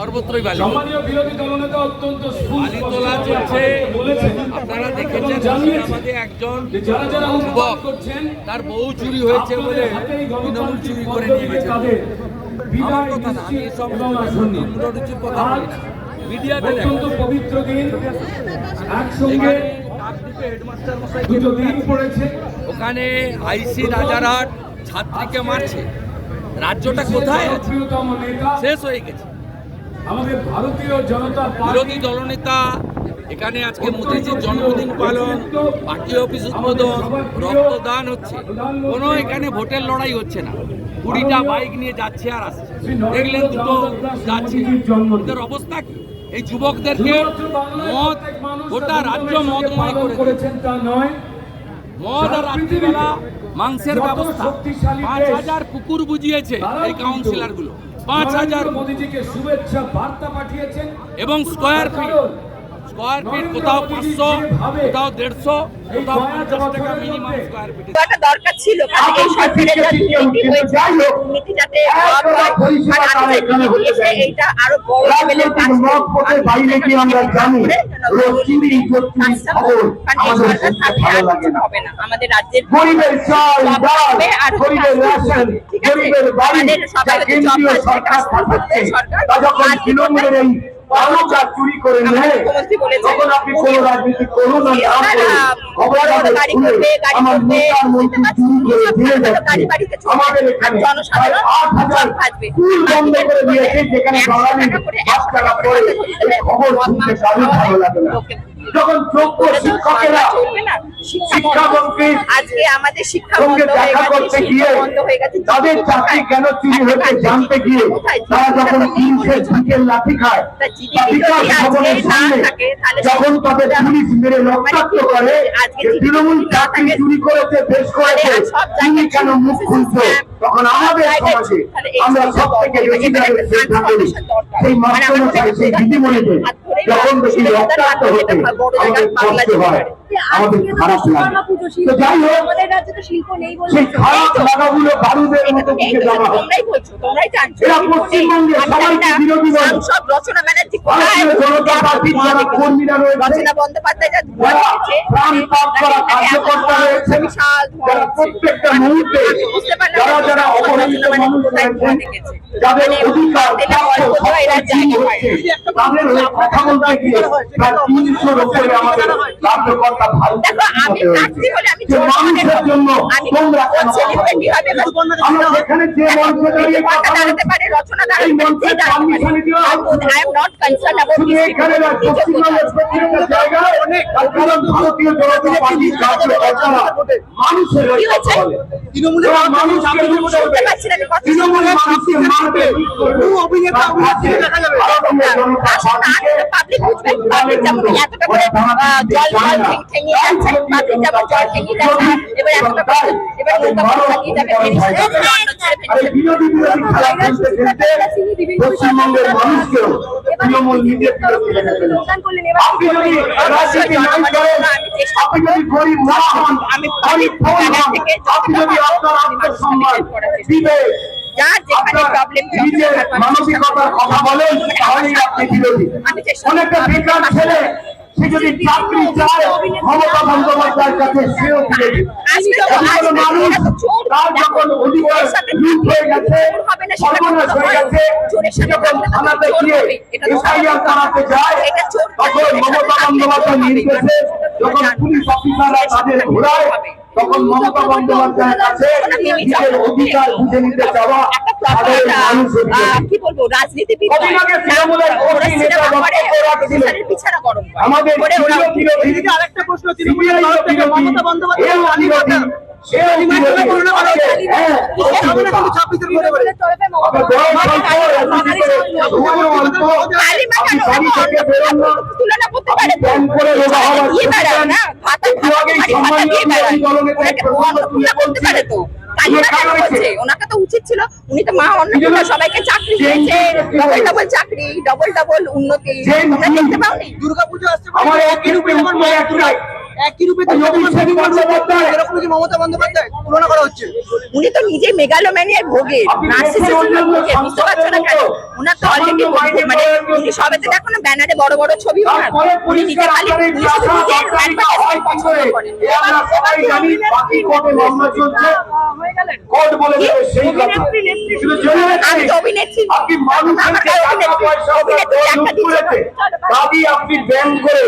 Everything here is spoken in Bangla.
সর্বত্রই বালি সম্মানীয় বিরোধী দলনেতা অত্যন্ত বালি তোলা চলছে। আপনারা দেখেছেন মুর্শিদাবাদে একজন যারা যারা যুবক করছেন তার বউ চুরি হয়েছে বলে তৃণমূল চুরি করে নিয়ে গেছে। আমার কথা না আমি এসব নিম্নরুচির কথা বলি মিডিয়াতে অত্যন্ত পবিত্র দিন। একসঙ্গে এখানে কাকদ্বীপে হেডমাস্টার মশাই দুটো দিন পড়েছে। ওখানে আইসি রাজারহাট ছাত্রীকে মারছে। রাজ্যটা কোথায়? আছে শেষ হয়ে গেছে। আমাদের ভারতীয় জনতা বিরোধী দলনেতা এখানে আজকে মোদীজির জন্মদিন পালন পার্টি অফিস উদ্বোধন রক্তদান হচ্ছে। কোনো এখানে ভোটের লড়াই হচ্ছে না। কুড়িটা বাইক নিয়ে যাচ্ছে আর আসছে। দেখলেন দুটো যাচ্ছে। ওদের অবস্থা কি? এই যুবকদেরকে মদ গোটা রাজ্য মদময় করে নয়। মদ আর রাত্রিবেলা মাংসের ব্যবস্থা। পাঁচ হাজার কুকুর বুঝিয়েছে এই কাউন্সিলরগুলো। পাঁচ হাজার মোদীজিকে শুভেচ্ছা বার্তা পাঠিয়েছেন। এবং স্কোয়ার ফিট স্কোয়ার ফিট কোথাও পাঁচশো কোথাও দেড়শো কোথাও পঞ্চাশ টাকা মিনিমাম স্কোয়ার ফিট দরকার ছিল এইটা আরও বড় লেভেলের বাইরে কি আমরা জানি খবর আমাদের শুনতে ভালো লাগে না। হবে না। আমাদের রাজ্যের গরিবের চাল ডাল গরিবের রেশন গরিবের বাড়ি সরকার তৃণমূলের এই বালুচা চুরি করে নেয়। তখন আপনি কোন রাজনীতি করুন না করুন আমার নেতার মন্ত্রী চুরি করে দিয়ে যাচ্ছে। আমাদের এখানে আর জনসাধারণ প্রায় আট হাজার স্কুল বন্ধ করে দিয়েছে যেখানে একশো বাঙালি করে, একশো বাচ্চারা পড়ে। ধরে এই খবর শুনতে কারোর ভালো লাগে না। লোকে- যখন যোগ্য শিক্ষকেরা শিক্ষামন্ত্রী আজকে আমাদের শিক্ষা সঙ্গে দেখা করতে গিয়ে তাদের চাকরি কেন চুরি হচ্ছে জানতে গিয়ে তারা যখন লাঠি খায় বিকাশ ভবনের সামনে যখন তাদের পুলিশ মেরে রক্তাক্ত করে আজকে তৃণমূল চাকরি চুরি করেছে বেশ করেছে জায়গায় কেন মুখ খুলছো? তখন আমাদের সমাজে আমরা সব থেকে। বেশি। সেই মাধ্যমে সেই ধরেই যখন বেশি রক্তাক্ত হতে আমাদের কষ্ট হয় আমাদের খারাপ লাগে তো যাই হোক আমাদের রাজ্যে তো শিল্প নেই বলে সেই খারাপ লাগাগুলো বারুদের মতো দিকে তো তোমরাই বলছো তোমরাই জানছো এরা শিল্প নেই। পশ্চিমবঙ্গের আমি সবাইকে জানি না, বিরোধী বলে। সাংসদ রচনা ব্যানার্জি কোথায় জনতা পার্টির যারা কর্মীরা রয়েছে রচনা বন্দ্যোপাধ্যায় যা ধোঁয়া যারা প্রাণ পাপ করা কার্যকর্তা রয়েছে বিশাল যারা প্রত্যেকটা মুহূর্তে বুঝতে পারলাম যারা না, যারা রচনা মানুষ কোথায় ধোঁয়া রয়েছেন দেখেছে। যাদের অধিকার তেলে প্রাপ্য অল্প ধোঁয়া এরা সবকিছু জায়গা হচ্ছে পায়। তাদের কথা বলতে গিয়ে প্রায় তিনশোর উপরে আমাদের কার্যকর্তা দেখো আমি প্রার্থী হলে দাঁড়াতে পারে রচনা পাবলিক বুঝবে পাবলিক যেমন এতটা করে জল ঠেঙিয়ে যাচ্ছে পাবলিক যেমন জল ঠেঙিয়ে যাচ্ছে এবার এতটা করে এবার নৌকা চালিয়ে যাবে পশ্চিমবঙ্গের মানুষকেও তৃণমূল নিজের আপনি যদি রাজনীতি নাই করেন আপনি যদি গরিব না হন গরিব হন, আপনি যদি আপনার আত্মসম্মান বিবেক যার যেখানে প্রবলেম মানসিকতার কথা বলেন তাহলেই আপনি বিরোধী। অনেকটা বেকার ছেলে সে যদি চাকরি চায় মমতা বন্দ্যোপাধ্যায়ের কাছে সেও আসবে, মানুষ তার যখন অধিকার লুট হয়ে গেছে সর্বনাশ হয়ে গেছে যখন থানাতে গিয়ে হবে, এটা তো এফআইআর করাতে যায় তখন মমতা বন্দ্যোপাধ্যায় নির্দেশে যখন পুলিশ অফিসাররা তাদের ঘোরায় তখন মমতা বন্দ্যোপাধ্যায়ের কাছে নিজের অধিকার বুঝে নিতে চাওয়া কি বলব রাজনীতিবিদ। আমাদের আরেকটা প্রশ্ন তৃণমূলের মমতা বন্দ্যোপাধ্যায় তুলনা করতে পারে তুলনা করতে পারে তো? ওনাকে উচিত ছিল। উনি তো মা অন্য সবাইকে চাকরি দিয়েছে। ডবল ডবল চাকরি ডবল ডবল উন্নতি। দেখতে পাওনি? দুর্গাপুজো আসছে একই রূপে মমতা উনি তো নিজে ভোগে বুঝতে পারছ না কেন? উনার তো মানে সবে দেখো ব্যানারে বড় বড় ছবি কোর্ট বলে দেবে সেই কথা। আমি তো অভিনেত্রী। আপনি মানুষের টাকা পয়সা দাবি আপনি ব্যান করে